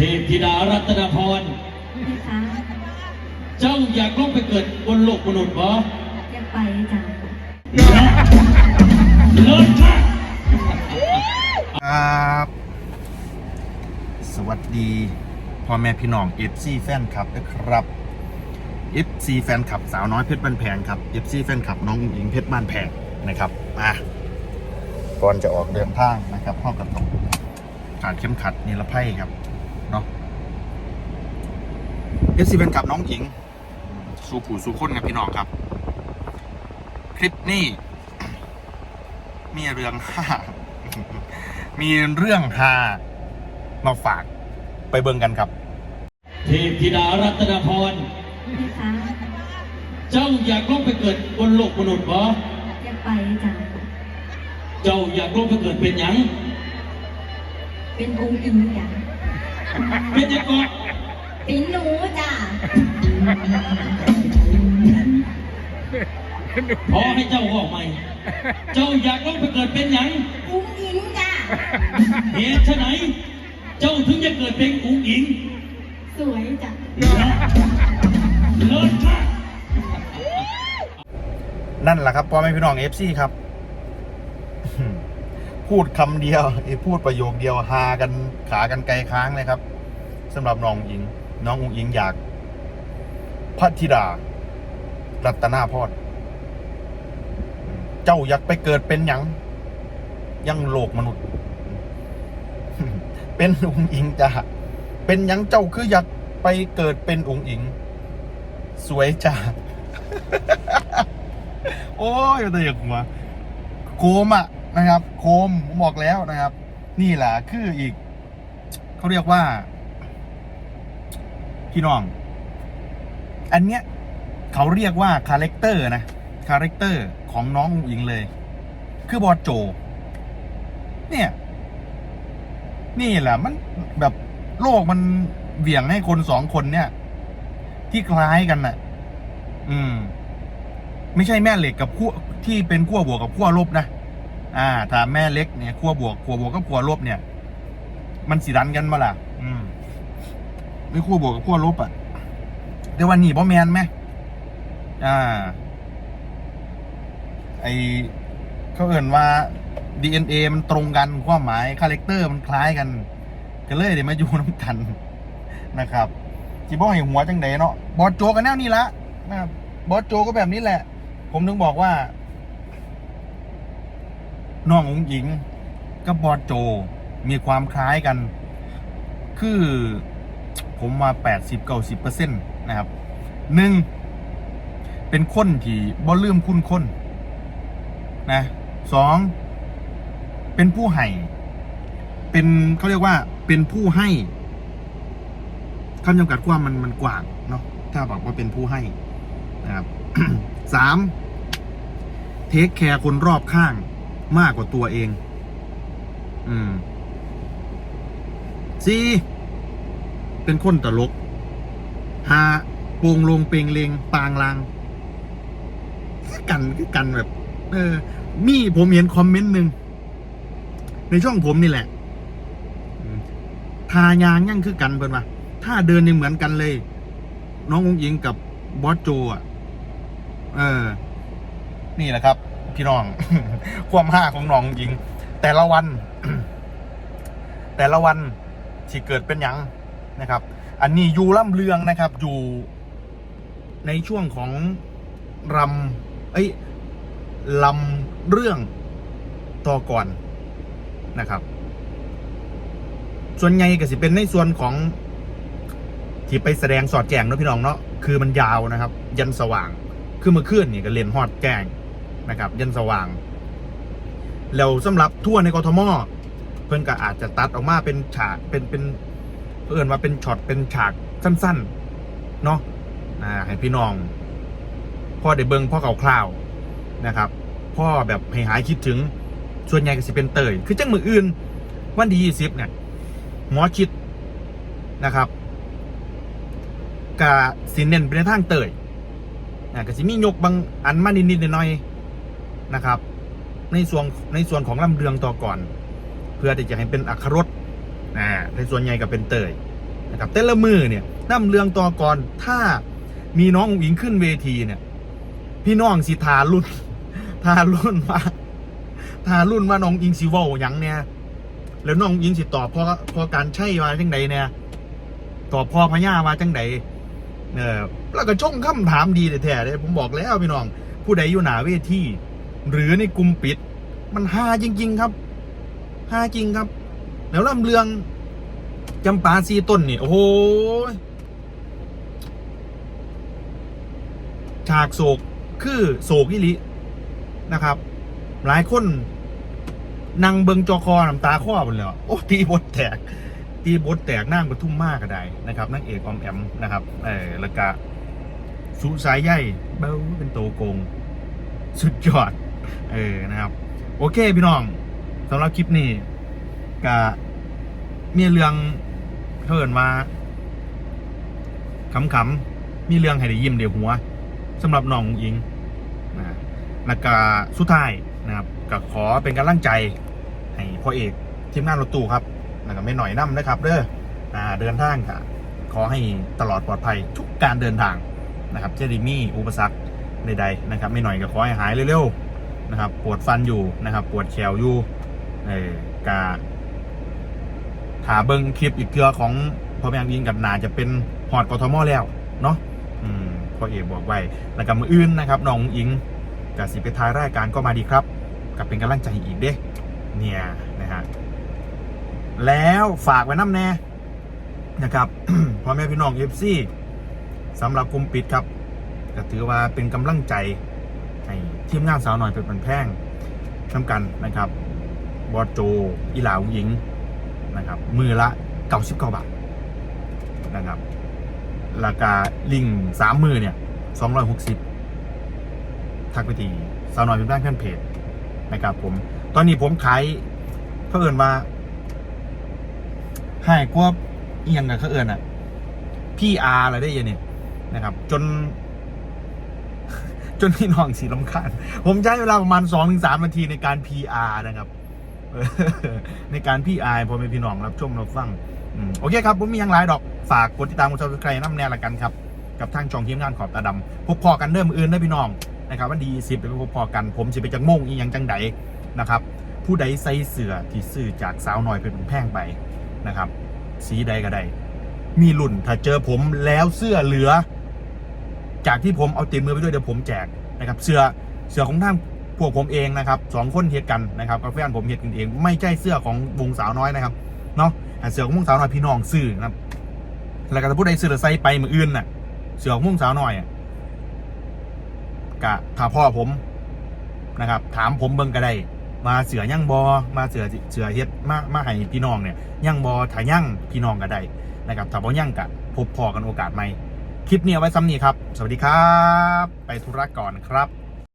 พธิดารัตนพร พี่คะเจ้าอยากลงไปเกิดบนโลกมนุษย์บ่อยากไปจ้ะเลิศมาก ครับ สวัสดีพ่อแม่พี่น้อง FC แฟนคลับนะครับ FC แฟนคลับสาวน้อยเพชรบ้านแพงครับ FC แฟนคลับน้องอุ๋งอิงเพชรบ้านแพงนะครับมาก่อนจะออกเดินทางนะครับพ่อกับต้องขาดเข้มขัดนิรภัยครับเนาะ FC แฟนคลับน้องหญิง สู้ผู้สู้คนกับพี่น้องครับ คลิปนี้ มีเรื่องห้ามีเรื่องฮามาฝากไปเบิ่งกันครับเทพธิดารัตนพร พี่คะเจ้าอยากลงไปเกิดบนโลกมนุษย์บ่อยากไปจ้ะเจ้าอยากลงไปเกิดเป็นหยัง เป็นองค์อิงจ้ะเป็นหยังก็เป็นหนูจ้ะพอให้เจ้าบอกใหม่ เจ้าอยากลงไปเกิดเป็นหยังองค์อิงจ้ะ เหตุไฉนเจ้าถึงจะเกิดเป็นอุ๋งอิงสวยจ้ะ เลิศมาก นั่นแหละครับพ่อแม่พี่น้องเอฟซีครับ พูดคำเดียวไอ้พูดประโยคเดียวฮากันขากันไกลค้างเลยครับสำหรับน้องอุ๋งอิง น้องอุ๋งอิงอยากพระธิดา รัตนาพรเจ้าอยากไปเกิดเป็นหยังยังโลกมนุษย์ เป็นอุ๋งอิงจ้ะเป็นหยังเจ้าคืออยากไปเกิดเป็นอุ๋งอิง สวยจ้ะโอ้ยแต่อย่างหัวโคมอะนะครับ โคมผมบอกแล้วนะครับ นี่แหละคืออีก เขาเรียกว่า พี่น้อง อันเนี้ยเขาเรียกว่าคาแรคเตอร์นะคาแรคเตอร์ของน้องอุ๋งอิงเลย คือบอสโจ เนี่ย นี่แหละมันแบบโลกมันเหวี่ยงให้คนสองคนเนี่ย ที่คล้ายกันน่ะ อืม ไม่ใช่แม่เหล็กกับขั้วที่เป็นขั้วบวกกับขั้วลบนะอ่า ถ้าแม่เล็กเนี่ยขั้วบวกขั้วบวกกับขั้วลบเนี่ย มันสีดันกันมาล่ะ อืม ไม่ขั้วบวกกับขั้วลบอะเดี๋ยววันนี้พ่อแมนไหมอ่า ไอเขาเอ่นว่า DNA มันตรงกันความหมายคาแรคเตอร์มันคล้ายกัน ก็เลยเดี๋ยวมาอยู่น้ำกันนะครับจีบอให้หัวจังไดเนาะบอสโจกันแนวนี้ละนะครับบอสโจก็แบบนี้แหละ ผมถึงบอกว่าน้ององหญิงกับบอสโจมีความคล้ายกัน คือ ผมมาแปดสิบเก้าสิบเปอร์เซ็นต์นะครับหนึ่งเป็นคนที่บ่ลืมคุณคนนะสองเป็นผู้ให้เป็นเขาเรียกว่าเป็นผู้ให้คำจำกัดความมันมันกว้างเนาะถ้าบอกว่าเป็นผู้ให้นะครับสามเทคแคร์คนรอบข้างมากกว่าตัวเอง อืมสี่ เป็นคนตลกหาโปงลงเปงเลงปางลาง กันกันแบบ เออ มีผมเห็นคอมเมนต์หนึ่งในช่องผมนี่แหละทายางยั่งคือกันเพิ่นว่าถ้าเดินยังเหมือนกันเลย น้ององยิงกับบอสโจอะ เออ นี่แหละครับ พี่น้อง ความห้าของน้ององยิง แต่ละวัน แต่ละวันที่เกิดเป็นหยัง นะครับ อันนี้อยู่ล่ำเลืองนะครับอยู่ในช่วงของรำเอ้ยลำเรื่องต่อก่อนนะครับ ส่วนใหญ่ก็สิเป็นในส่วนของที่ไปแสดงสอดแจงเนาะพี่น้องเนาะคือมันยาวนะครับ ยันสว่างคือเมื่อคืนนี่ก็เรียนฮอดแจ้งนะครับ ยันสว่าง แล้วสำหรับทั่วในกทมเพื่อนก็อาจจะตัดออกมาเป็นฉากเป็นเป็น เพื่อนว่าเป็นช็อตเป็นฉากสั้นๆเนาะอ่าให้พี่น้อง พ่อได้เบิงพ่อคร่าวนะครับ พ่อแบบให้หายคิดถึงส่วนใหญ่ก็สิเป็นเตยคือจังมืออื่น วันที่ยี่สิบเนี่ยหมอชิดนะครับกะสินเน้นไปในทางเตยนะก็สิมียกบางอันมานิดๆหน่อยๆนะครับ ในส่วนในส่วนของลำเรืองต่อก่อน เพื่อที่จะให้เป็นอักขรส นะในส่วนใหญ่ก็เป็นเตยนะครับแต่ละมือเนี่ยน้ำเรืองต่อก่อนถ้ามีน้องอุ๋งอิงขึ้นเวทีเนี่ยพี่น้องสิทารุ่นทารุ่นว่าทารุ่นว่าน้องอิงสิว้าหยังเนี่ยแล้วน้องอิงสิตอบพอพอการใช่ว่าจังใดเนี่ยตอบพอพญาว่าจังใดเออแล้วก็ช่องคำถามดีแท้ๆเลยผมบอกแล้วพี่น้อง ผู้ใดอยู่หนาเวทีหรือในกลุ่มปิด มันฮาจริง ๆ ครับฮาจริงครับ แล้วลำเรืองจำปาซีต้นนี่ โอ้โหฉากโศกคือโศกอิลินะครับ หลายคนนั่งเบิงจอคอน้ำตาข้อหมดเลยโอ้ตีบทแตก ตีบทแตกนั่งกระทุ่มมากก็ได้นะครับนั่งเอกออมแอมนะครับเออแล้วก็สุสายใหญ่เบ้าเป็นโตโกง สุดยอด เออนะครับ โอเคพี่น้องสำหรับคลิปนี้ ก็มีเรื่องเพิ่นมาขำๆมีเรื่องให้ได้ยิ้มเดี๋ยวหัวสำหรับน้องอิงนะแล้วก็สุดท้ายนะครับก็ขอเป็นกำลังใจให้พ่อเอกทีมงานรถตู้ครับแล้วก็ไม่หน่อยน้ำนะครับ เด้อเดินทางค่ะ ขอให้ตลอดปลอดภัยทุกการเดินทางนะครับเจดีมี่อุปสรรคใดๆนะครับ ไม่หน่อยก็ขอให้หายเร็วๆนะครับ ปวดฟันอยู่นะครับ ปวดแขวอยู่เออกา ถาเบิงคลิปอีกเกลือของพ่อแม่ยิงกับนาจะเป็นหอดกทมแล้วเนาะอืมพ่อเอกบอกไว้แล้วก็มืออื่นนะครับน้องอิงกับสิไปท้ายรายการก็มาดีครับกับเป็นกำลังใจอีกเด้เนี่ยนะฮะแล้วฝากไว้น้ำแน่นะครับพ่อแม่พี่น้องเอฟซีสำหรับกลุ่มปิดครับก็ถือว่าเป็นกำลังใจให้ทีมงานสาวหน่อยเป็นแพงทำกันนะครับบอโจอีหลาวหญิง นะครับ มือละเก้าสิบเก้าบาทนะครับ ราคาลิงสามมือเนี่ยสองร้อยหกสิบทักไปทีสาวน่อยเป็นแพงแฟนเพจนะครับ ผม ตอนนี้ผมขายเขาเอินว่าให้กว่าเอียงกับเขาเอินอะพี่อาร์อะไรได้ยังเนี่ยนะครับ จน จนพี่น้องสีลำคาญผมใช้เวลาประมาณสองถึงสามนาทีในการ PR นะครับ ในการ PR พอเป็นพี่น้องรับชมรับฟังโอเคครับผมมียังไลายดอกฝากกดติดตามกดซับสไครต์น้ำแน่ละกันครับ กับทางช่องทีมงานขอบตาดำพบพอกันเริ่มออื่นได้อพี่น้องนะครับวันดีสิบไปพบพอกัน ผมสิไปจังม่งอีหยังจังใดนะครับ ผู้ใดใส่เสื้อที่ซื้อจากสาวหน่อยเป็นแพงไปนะครับ สีใดก็ได้มีรุ่นถ้าเจอผมแล้วเสื้อเหลือ จากที่ผมเอาติดมือไปด้วยเดี๋ยวผมแจกนะครับ เสื้อเสื้อของท่าน พวกผมเองนะครับสองคนเฮ็ดกันนะครับกับแฟนผมเฮ็ดกันเอง ไม่ใช่เสื้อของวงสาวน้อยนะครับเนาะเสื้อของวงสาวน้อยพี่น้องซื้อนะครับแล้วก็ถ้าผู้ใดซื้อล้วใส่ไปมืออื่นน่ะ เสื้อของวงสาวน้อยกะถ้าพ่อผมนะครับ ถามผมเบิ่งก็ได้ มาเสือยั่งบอมาเสือเสือเฮ็ดมามาให้พี่น้องเนี่ยยั่งบอถ้ายั่งพี่น้องก็ได้นะครับถ้าบ่ยั่งกะพบพอกันโอกาสใหม่ คลิปนี้เอาไว้ซ้ำนี้ครับ สวัสดีครับ ไปธุระก่อนครับ